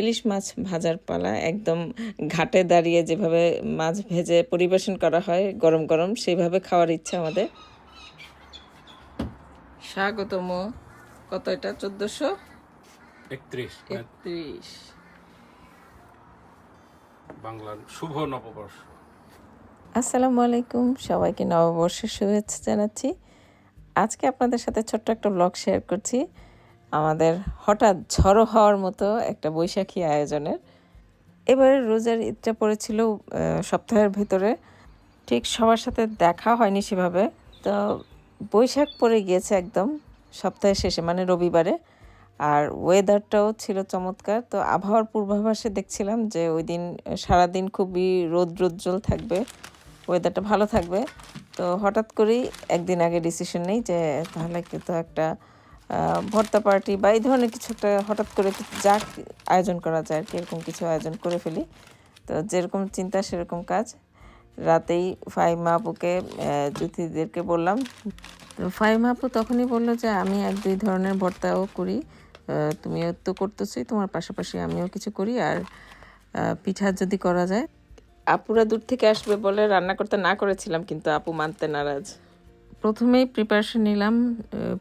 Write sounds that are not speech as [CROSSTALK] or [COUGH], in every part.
ইলিশ মাছ ভাজার পালা একদম ঘাটে দাঁড়িয়ে যেভাবে মাছ ভেজে পরিবেশন করা হয় গরম গরম সেইভাবে খাওয়ার ইচ্ছা আমাদের। স্বাগতম। কত এটা? চোদ্দশো? একত্রিশ একত্রিশ। বাংলার শুভ নববর্ষ। আসসালামু আলাইকুম। সবাইকে নববর্ষের শুভেচ্ছা জানাচ্ছি। আজকে আপনাদের সাথে ছোট্ট একটা ব্লগ শেয়ার করছি। আমাদের হঠাৎ ঝড়ো হওয়ার মতো একটা বৈশাখী আয়োজনের। এবারে রোজার ঈদটা পড়েছিল সপ্তাহের ভেতরে। ঠিক সবার সাথে দেখা হয়নি সেভাবে। তো বৈশাখ পড়ে গিয়েছে একদম সপ্তাহের শেষে মানে রবিবারে। আর ওয়েদারটাও ছিল চমৎকার। তো আবহাওয়ার পূর্বাভাসে দেখছিলাম যে ওই দিন সারাদিন খুবই রৌদ্রোজ্জ্বল থাকবে। ওয়েদারটা ভালো থাকবে। তো হঠাৎ করেই একদিন আগে ডিসিশন নেই যে তাহলে কিন্তু একটা ভর্তা পার্টি বা এই ধরনের কিছু একটা হঠাৎ করে যা আয়োজন করা যায় আর কি, এরকম কিছু আয়োজন করে ফেলি। তো যেরকম চিন্তা, সেরকম কাজ। রাতেই ফাইমা আপুকে জ্যোতিদেরকে বললাম তো ফাইমা আপু তখনই বলল যে, আমি এক দুই ধরনের ভর্তাও করি। তুমিও তো করতেছোই, তোমার পাশাপাশি আমিও কিছু করি। আর পিঠা যদি করা যায়? আপুরা দূর থেকে আসবে বলে রান্না করতে না করেছিলাম, কিন্তু আপু মানতে নারাজ। প্রথমেই প্রিপারেশন নিলাম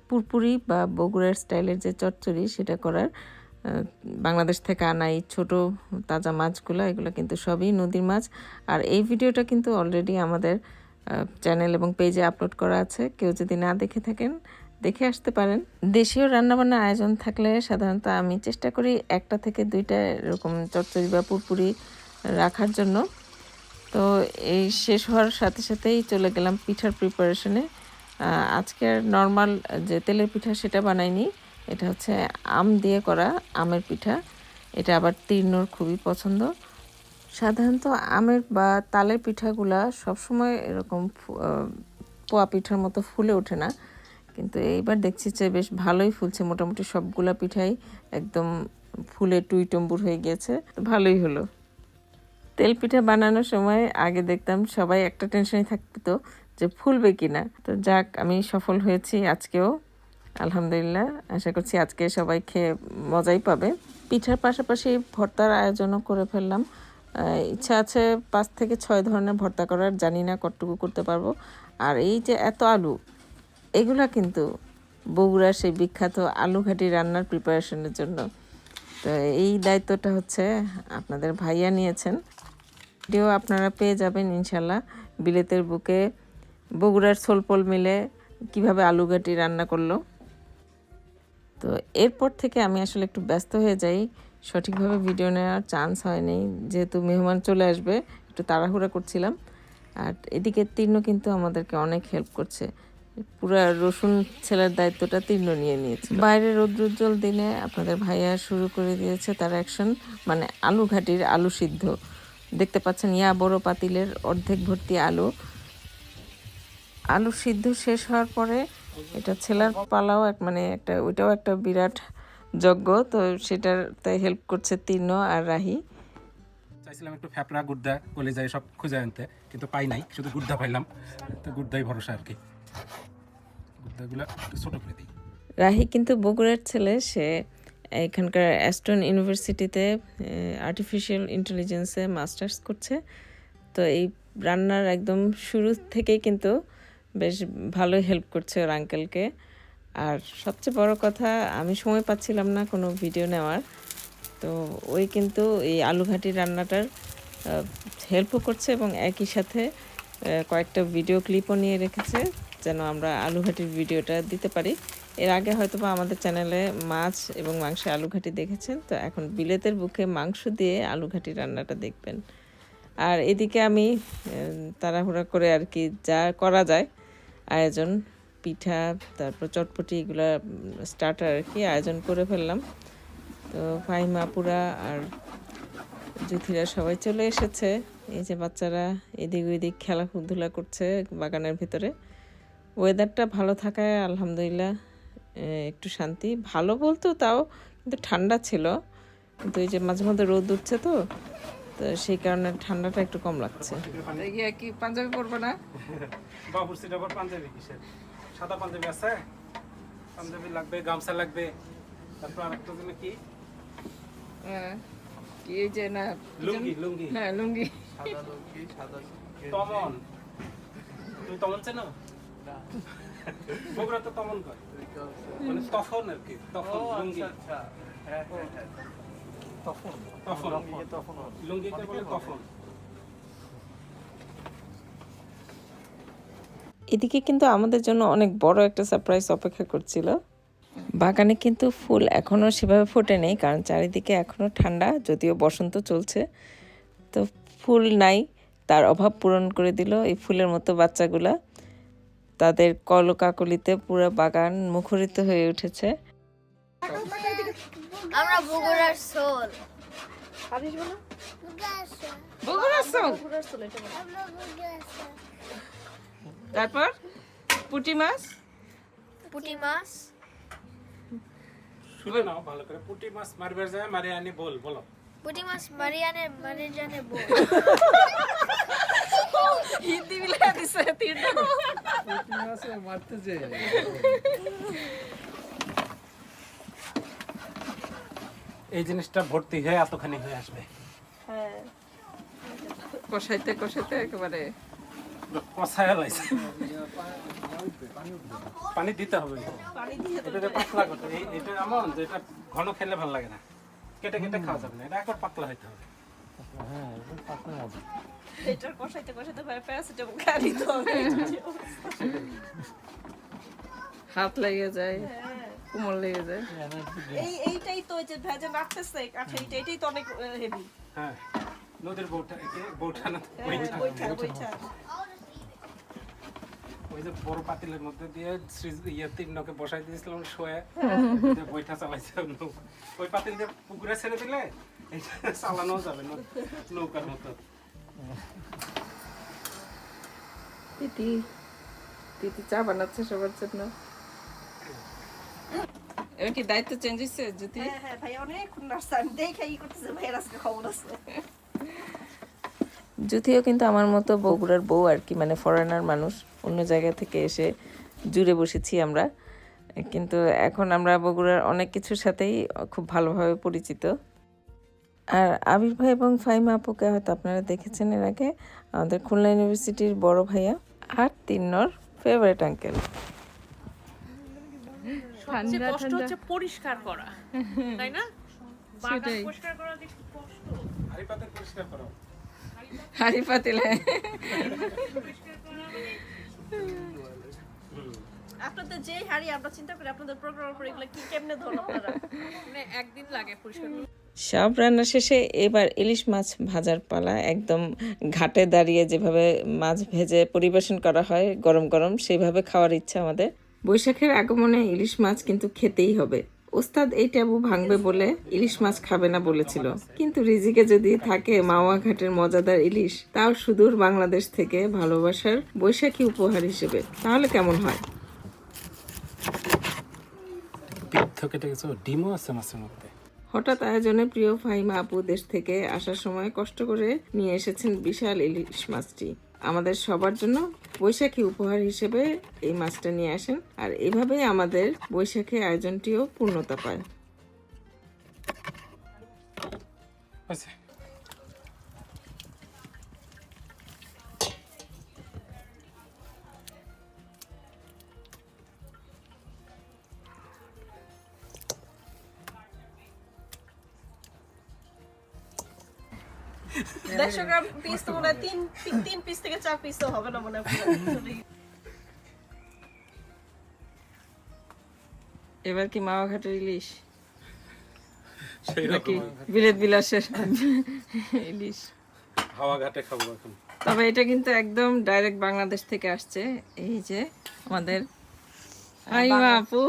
পুরপুরি বা বগুড়ার স্টাইলের যে চচ্চড়ি সেটা করার। বাংলাদেশ থেকে আনা এই ছোটো তাজা মাছগুলো, এগুলো কিন্তু সবই নদীর মাছ। আর এই ভিডিওটা কিন্তু অলরেডি আমাদের চ্যানেল এবং পেজে আপলোড করা আছে। কেউ যদি না দেখে থাকেন, দেখে আসতে পারেন। দেশীয় রান্নাবান্না আয়োজন থাকলে সাধারণত আমি চেষ্টা করি একটা থেকে দুইটা এরকম চচ্চড়ি বা পুরপুরি রাখার জন্য। তো এই শেষ হওয়ার সাথে সাথেই চলে গেলাম পিঠার প্রিপারেশনে আজকে নর্মাল যে তেলের পিঠা সেটা বানাইনি, এটা হচ্ছে আম দিয়ে করা আমের পিঠা। এটা আবার তীর্ণর খুবই পছন্দ। সাধারণত আমের বা তালের পিঠাগুলা সবসময় এরকম পোয়া পিঠার মতো ফুলে ওঠে না। কিন্তু এইবার দেখছি যে বেশ ভালোই ফুলছে, মোটামুটি সবগুলা পিঠাই একদম ফুলে টুই টম্বুর হয়ে গিয়েছে। ভালোই হলো। তেল পিঠা বানানোর সময় আগে দেখতাম সবাই একটা টেনশনে থাকতো যে ফুলবে কিনা। তো যাক, আমি সফল হয়েছি আজকেও। আলহামদুলিল্লাহ, আশা করছি আজকে সবাই খেয়ে মজাই পাবে। পিঠার পাশাপাশি ভর্তার আয়োজনও করে ফেললাম। ইচ্ছা আছে পাঁচ থেকে ছয় ধরনের ভর্তা করার, জানি না কতটুকু করতে পারব। আর এই যে এত আলু, এগুলা কিন্তু বগুড়ার সেই বিখ্যাত আলু ঘাটি রান্নার প্রিপারেশনের জন্য। তো এই দায়িত্বটা হচ্ছে আপনাদের ভাইয়া নিয়েছেন। ভিডিও আপনারা পেয়ে যাবেন ইনশাল্লাহ। বিলেতের বুকে বগুড়ার সোলপল মিলে কীভাবে আলু ঘাটি রান্না করল। তো এরপর থেকে আমি আসলে একটু ব্যস্ত হয়ে যাই। সঠিকভাবে ভিডিও নেওয়ার চান্স হয়নি যেহেতু মেহমান চলে আসবে, একটু তাড়াহুড়া করছিলাম। আর এদিকে তীর্ণ কিন্তু আমাদেরকে অনেক হেল্প করছে। পুরো রসুন ছেলের দায়িত্বটা তীর্ণ নিয়ে নিয়েছে বাইরে রৌদ্রোজ্জ্বল দিনে আপনাদের ভাইয়া শুরু করে দিয়েছে তার অ্যাকশন মানে আলু ঘাটির আলু সিদ্ধ। দেখতে পাচ্ছেন, ইয়া বড় পাতিলের অর্ধেক ভর্তি আলু। আলু সিদ্ধ শেষ হওয়ার পরে এটা ছেলার পালাও এক মানে একটা ওইটাও একটা বিরাট যজ্ঞ। তো সেটাতে হেল্প করছে তীর্ণ আর রাহি। চাইছিলাম একটু ফ্যাপড়া যাই সব খুঁজে আনতে কিন্তু পাই নাই শুধু গুদ্দা পাইলাম। তো গুদ্দাই ভরসা আর কি। একটু ছোট করে দিই। রাহি কিন্তু বগুড়ার ছেলে সে এখানকার অ্যাস্টন ইউনিভার্সিটিতে আর্টিফিশিয়াল ইন্টেলিজেন্সে মাস্টার্স করছে। তো এই রান্নার একদম শুরু থেকেই কিন্তু বেশ ভালোই হেল্প করছে ওর আঙ্কেলকে আর সবচেয়ে বড় কথা, আমি সময় পাচ্ছিলাম না কোনো ভিডিও নেওয়ার। তো ওই কিন্তু এই আলু রান্নাটার হেল্পও করছে এবং একই সাথে কয়েকটা ভিডিও ক্লিপও নিয়ে রেখেছে যেন আমরা আলু ঘাটির ভিডিওটা দিতে পারি। এর আগে হয়তো বা আমাদের চ্যানেলে মাছ এবং মাংসে আলু ঘাটি দেখেছেন, তো এখন বিলেতের বুকে মাংস দিয়ে আলু রান্নাটা দেখবেন। আর এদিকে আমি তাড়াহুড়া করে আর কি যা করা যায় আয়োজন, পিঠা, তারপর চটপটি এগুলা স্টার্টার আর কি আয়োজন করে ফেললাম। তো ফাহিমা পুরা আর জুথিরা সবাই চলে এসেছে। এই যে বাচ্চারা এদিক ওইদিক খেলাধুলা করছে বাগানের ভিতরে। ওয়েদারটা ভালো থাকায় আলহামদুলিল্লাহ একটু শান্তি। ভালো বলতো তাও, কিন্তু ঠান্ডা ছিল। কিন্তু এই যে মাঝে মধ্যে রোদ উঠছে তো তো সেই কারণে ঠান্ডাটা একটু কম লাগছে। কি পাঞ্জাবি পরবো না? বাবুর সিট আবার পাঞ্জাবি কিসের? সাদা পাঞ্জাবি আছে? পাঞ্জাবি লাগবে গামছা লাগবে। তারপর আরেকটা জন্য কি? হ্যাঁ কি এই যে না লুঙ্গি লুঙ্গি। হ্যাঁ লুঙ্গি। তমন। তুমি তমন চেনো? বগুড়া তো তমন কয়? মানে তখন আর কি তখন লুঙ্গি। লুঙ্গিকে বলে এদিকে কিন্তু আমাদের জন্য অনেক বড় একটা সারপ্রাইজ অপেক্ষা করছিল। বাগানে কিন্তু ফুল এখনও সেভাবে ফোটে নেই কারণ চারিদিকে এখনও ঠান্ডা যদিও বসন্ত চলছে। তো ফুল নাই তার অভাব পূরণ করে দিল এই ফুলের মতো বাচ্চাগুলা। তাদের কলকাকলিতে পুরো বাগান মুখরিত হয়ে উঠেছে। আমরা বগুড়ার সোল তারপর? পুটি মাছ? পুঁটি মাছ। শুনে নাও ভালো করে। পুঁটি মাছ মারবার যায় মারি আনি বল বলো। পুঁটি মাছ মারিয়ানে জানে বল। হিন্দি মিলা দিছে তিনটা। এই জিনিসটা ভর্তি হয়ে এতখানি হয়ে আসবে। কষাইতে কষাইতে একেবারে কষায় লাইছে। পানি দিতে হবে। এটা পাতলা করতে এটা এমন যে এটা ঘন খেলে ভালো লাগে না। কেটে কেটে খাওয়া যাবে না। এটা একবার পাতলা হইতে হবে। এটার কষাইতে কষাইতে ভাই প্যারাসিটামল হবে। হাত লেগে যায়। কোমর লেগে যায়। এই এইটাই তো যে ভেজে রাখতেছে আচ্ছা এইটা এটাই তো অনেক হেভি হ্যাঁ নদীর বউটা একে বউটা না বইটা বইটা বইটা ওই যে বড় পাতিলের মধ্যে দিয়ে শ্রী- ইয়ে তিন নকে বসাই দিয়েছিলাম শোয়ে। যে বইটা চালাইছে ওই পাতিল দিয়ে পুকুরে ছেড়ে দিলে এটা চালানো যাবে নৌ- নৌকার মতো। তিতি তিতি চা বানাচ্ছে সবার জন্য। এবার কি দায়িত্ব চেঞ্জ হয়েছে যদি হ্যাঁ হ্যাঁ ভাই অনেকক্ষণ নাচছে আমি দেখে ই করতেছে ভাইয়ের আজকে খবর আছে। যদিও কিন্তু আমার মতো বগুড়ার বউ আর কি মানে ফরেনার মানুষ অন্য জায়গা থেকে এসে জুড়ে বসেছি আমরা। কিন্তু এখন আমরা বগুড়ার অনেক কিছুর সাথেই খুব ভালোভাবে পরিচিত। আর আবির ভাই এবং ফাইমা আপুকে হয়তো আপনারা দেখেছেন এর আগে আমাদের খুলনা ইউনিভার্সিটির বড় ভাইয়া আর তিন্নর ফেভারিট আঙ্কেল সবচেয়ে কষ্ট হচ্ছে পরিষ্কার করা তাই না? বাগান পরিষ্কার করা যে কষ্ট? হাড়ি পাতিল পরিষ্কার করো হাড়ি পাতিলে আপনাদের যে হাড়ি আমরা চিন্তা করি আপনাদের প্রোগ্রামের পর এগুলো কি কেমনে ধরুন আপনারা? মানে একদিন লাগে পরিষ্কার সব রান্না শেষে এবার ইলিশ মাছ ভাজার পালা একদম ঘাটে দাঁড়িয়ে যেভাবে মাছ ভেজে পরিবেশন করা হয় গরম গরম সেভাবে খাওয়ার ইচ্ছা আমাদের। বৈশাখের আগমনে ইলিশ মাছ কিন্তু খেতেই হবে। ওস্তাদ এই ট্যাবু ভাঙবে বলে ইলিশ মাছ খাবে না বলেছিল। কিন্তু রিজিকে যদি থাকে মাওয়া ঘাটের মজাদার ইলিশ তাও সুদূর বাংলাদেশ থেকে ভালোবাসার বৈশাখী উপহার হিসেবে। তাহলে কেমন হয়? ডিমও আছে মাছের মধ্যে। হঠাৎ আয়োজনে প্রিয় ফাহিমা আপু দেশ থেকে আসার সময় কষ্ট করে নিয়ে এসেছেন বিশাল ইলিশ মাছটি। আমাদের সবার জন্য বৈশাখী উপহার হিসেবে এই মাছটা নিয়ে আসেন আর এভাবেই আমাদের বৈশাখী আয়োজনটিও পূর্ণতা পায়। হয়েছে। দেড়শো গ্রাম পিস তো মনে হয় তিন তিন- পিস থেকে চার পিস তো হবে না মনে হয় এবার কি মাওয়া ঘাটের ইলিশ? নাকি বিলেত বিলাসের ইলিশ? হাওয়া ঘাটে খাব এখন। তবে এটা কিন্তু একদম ডাইরেক্ট বাংলাদেশ থেকে আসছে। এই যে আমাদের ফাহিমা আপু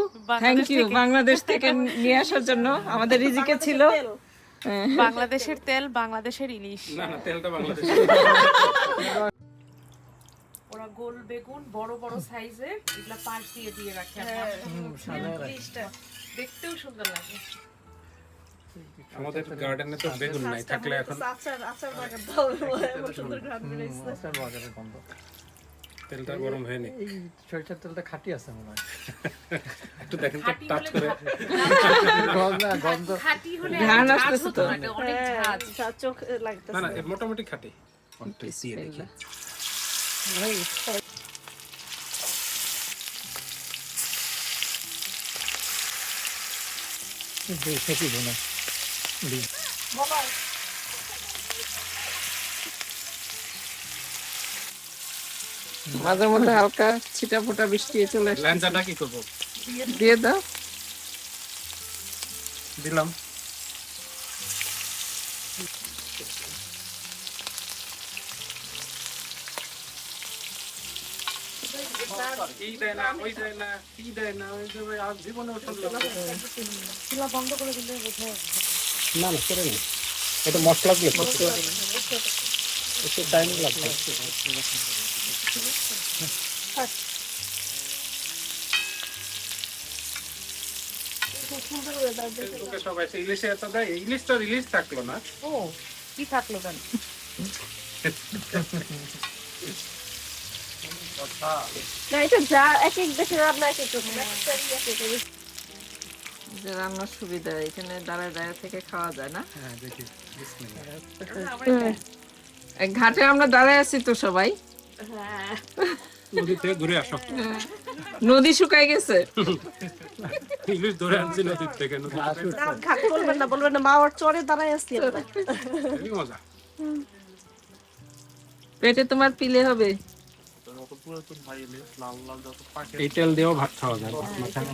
থ্যাংক ইউ বাংলাদেশ থেকে নিয়ে আসার জন্য। আমাদের রিজিকে ছিল। বাংলাদেশের তেল বাংলাদেশের ইলিশ না না তেলটা বাংলাদেশ ওরা গোল বেগুন বড় বড় সাইজের এগুলা পাশ দিয়ে দিয়ে রাখে হ্যাঁ, দেখতেও সুন্দর লাগে আমাদের গার্ডেনে তো বেগুন নাই থাকলে এখন আচার আচার বাগান দাও এত সুন্দর ঘ্রাণ বেরোইছে। তেলটা গরম হয়নি। সরিষার তেলটা খাঁটি আছে মনে হয়। [LAUGHS] একটু দেখেন তো টাচ করে। গন্ধ খাঁটি হলে ঘ্রাণ আসতেছে তো। অনেক ঝাঁজ চোখ লাগতেছে। না না এ মোটামুটি খাটে। দিয়ে দেখি। না। মাঝে মধ্যে হালকা ছিটা ফোটা বৃষ্টি চলে আসে। ল্যাঞ্চাটা কি করব? দিয়ে দাও। দিলাম। কি দেয় না ওই দেয় না কি দেয় না। ওই আর জীবনে শুনলো না না না করে না এটা মশলা দিয়ে মশলা একটু টাইম লাগবে। সবাই ইলিশে এত দেয় ইলিশ তো থাকল না। ও কি থাকল কেন? রান্নার সুবিধা এখানে দাঁড়ায় দাঁড়ায় থেকে খাওয়া যায় না। হ্যাঁ দেখি ঘাটে আমরা দাঁড়ায় আছি তো সবাই। হ্যাঁ। নদী থেকে ঘুরে আসো। নদী শুকাই গেছে। ইলিশ ধরে আনছি নদীর থেকে বলবেন না বলবেন না মা ওর চরে দাঁড়ায় আমরা। মজা। পেটে তোমার পিলে হবে। এই তেল দিয়েও ভাত খাওয়া যায় মাথায়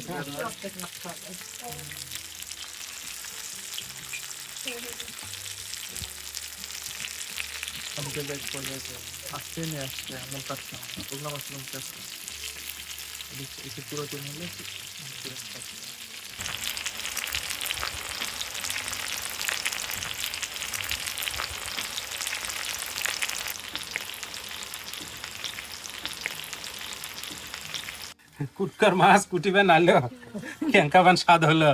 আমাকে ব্যাগ করে গেছে আসতে নিয়ে আসছে আমার কাছে বললাম আসলাম কাছে এসে পুরো তেল নিলে কুটকার মাছ কুটিবে নালো ক্যাঙ্কাবান স্বাদ হলো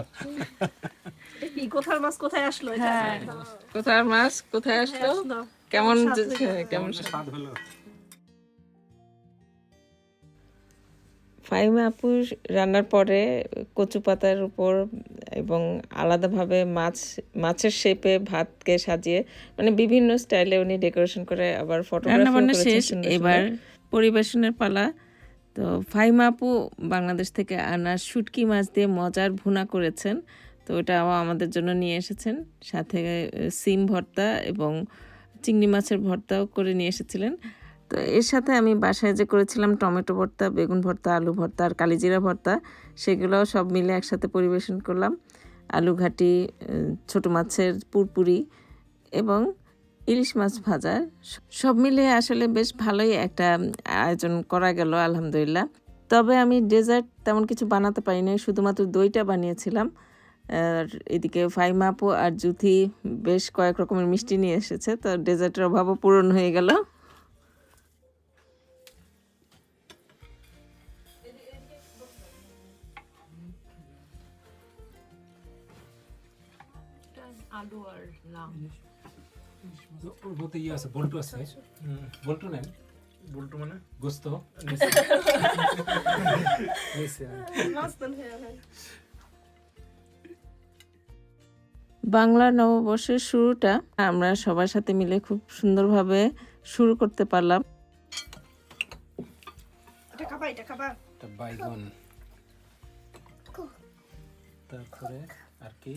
কি কোথার মাছ কোথায় আসলো এটা? কোথায় মাছ কোথায় আসলো আসলো। কেমন কেমন স্বাদ। স্বাদ হলো? ফাইমা আপু রান্নার পরে কচু পাতার উপর এবং আলাদাভাবে মাছ মাছের শেপে ভাতকে সাজিয়ে মানে বিভিন্ন স্টাইলে উনি ডেকোরেশন করে আবার ফটোগ্রাফি শেষ এবার পরিবেশনের পালা। তো ফাইমা আপু বাংলাদেশ থেকে আনা শুটকি মাছ দিয়ে মজার ভুনা করেছেন। তো ওটা আমাদের জন্য নিয়ে এসেছেন। সাথে সিম ভর্তা এবং চিংড়ি মাছের ভর্তাও করে নিয়ে এসেছিলেন। তো এর সাথে আমি বাসায় যে করেছিলাম টমেটো ভর্তা, বেগুন ভর্তা, আলু ভর্তা আর কালিজিরা ভর্তা, সেগুলোও সব মিলে একসাথে পরিবেশন করলাম। আলু ঘাটি ছোট মাছের পুরপুরি এবং ইলিশ মাছ ভাজা, সব মিলে আসলে বেশ ভালোই একটা আয়োজন করা গেল, আলহামদুলিল্লাহ। তবে আমি ডেজার্ট তেমন কিছু বানাতে পারি পারিনি, শুধুমাত্র দইটা বানিয়েছিলাম। আর এদিকে ফাইমাপু আর জুথি বেশ কয়েক রকমের মিষ্টি নিয়ে এসেছে তো ডেজার্টের অভাবও পূরণ হয়ে গেল। আলু আর ওর মধ্যে ইয়ে আছে বল্টু আছে বল্টু নেন। বলতো মানে? গোস্ত। [LAUGHS] বাংলা নববর্ষের শুরুটা আমরা সবার সাথে মিলে খুব সুন্দরভাবে শুরু করতে পারলাম। এটা খাবা এটা খাবা। একটা বাইগন। তারপরে আর কি?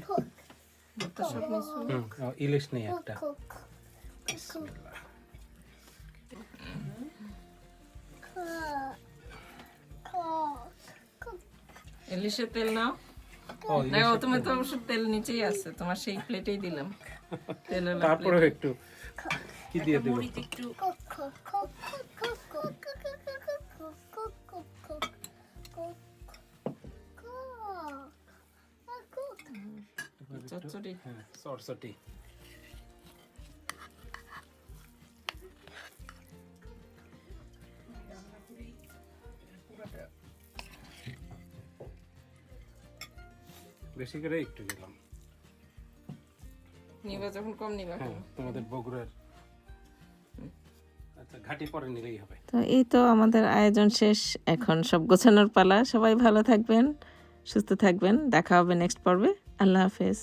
ইলিশ নেই একটা। ইলিশের তেল নাও। না ও তুমি তো অবশ্য তেল নিচেই আছে তোমার সেই প্লেটেই দিলাম। তেল তারপরেও একটু কি দিয়ে দেবো? একটু চটচটি হ্যাঁ বেশি করে একটু দিলাম। নিবা যখন কম নিবা। হ্যাঁ তোমাদের বগুড়ার আচ্ছা ঘাটি পরে নিলেই হবে। তো এই তো আমাদের আয়োজন শেষ। এখন সব গোছানোর পালা। সবাই ভালো থাকবেন সুস্থ থাকবেন। দেখা হবে নেক্সট পর্বে। আল্লাহ হাফেজ।